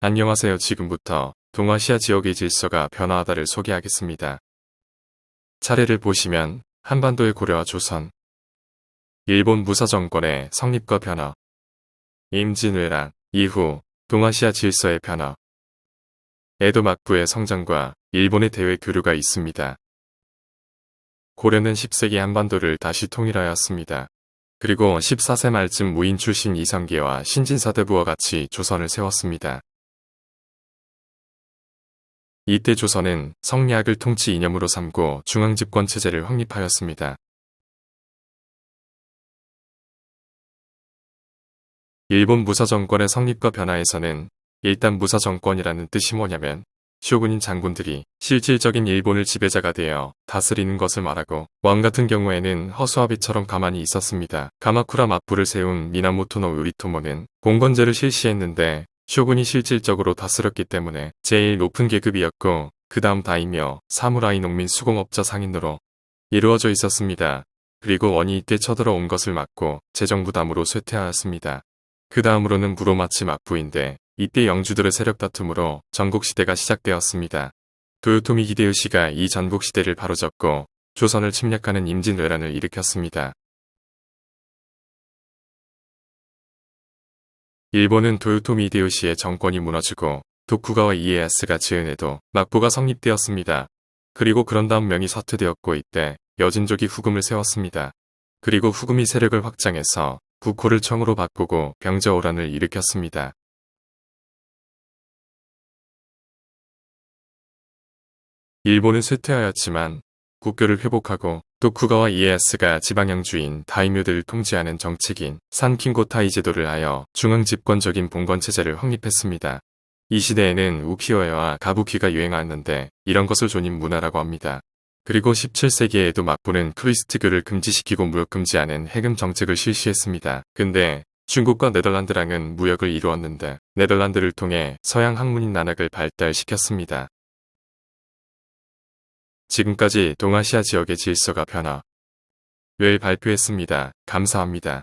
안녕하세요. 지금부터 동아시아 지역의 질서가 변화하다를 소개하겠습니다. 차례를 보시면 한반도의 고려와 조선, 일본 무사 정권의 성립과 변화, 임진왜란 이후 동아시아 질서의 변화, 에도 막부의 성장과 일본의 대외 교류가 있습니다. 고려는 10세기 한반도를 다시 통일하였습니다. 그리고 14세 말쯤 무인 출신 이성계와 신진사대부와 같이 조선을 세웠습니다. 이때 조선은 성리학을 통치 이념으로 삼고 중앙집권 체제를 확립하였습니다. 일본 무사 정권의 성립과 변화에서는 일단 무사 정권이라는 뜻이 뭐냐면 쇼군인 장군들이 실질적인 일본을 지배자가 되어 다스리는 것을 말하고 왕 같은 경우에는 허수아비처럼 가만히 있었습니다. 가마쿠라 맞부를 세운 미나모토노 우리토모는 공건제를 실시했는데 쇼군이 실질적으로 다스렸기 때문에 제일 높은 계급이었고 그 다음 다이며 사무라이 농민 수공업자 상인으로 이루어져 있었습니다. 그리고 원이 이때 쳐들어온 것을 막고 재정 부담으로 쇠퇴하였습니다. 그 다음으로는 무로마치 막부인데 이때 영주들의 세력 다툼으로 전국시대가 시작되었습니다. 도요토미 히데요시가 이 전국시대를 바로잡고 조선을 침략하는 임진왜란을 일으켰습니다. 일본은 도요토미 히데요시의 정권이 무너지고 도쿠가와 이에야스가 지은해도 막부가 성립되었습니다. 그리고 그런 다음 명이 사퇴되었고 이때 여진족이 후금을 세웠습니다. 그리고 후금이 세력을 확장해서 국호를 청으로 바꾸고 병저오란을 일으켰습니다. 일본은 쇠퇴하였지만 국교를 회복하고 도쿠가와 이에야스가 지방영주인 다이묘들을 통치하는 정책인 산킹고타이 제도를 하여 중앙 집권적인 봉건 체제를 확립했습니다. 이 시대에는 우키오에와 가부키가 유행하였는데 이런 것을 조님 문화라고 합니다. 그리고 17세기에도 막부는 크리스트교를 금지시키고 무역 금지하는 해금 정책을 실시했습니다. 근데 중국과 네덜란드랑은 무역을 이루었는데 네덜란드를 통해 서양 학문인 난학을 발달시켰습니다. 지금까지 동아시아 지역의 질서가 변화. 를 발표했습니다. 감사합니다.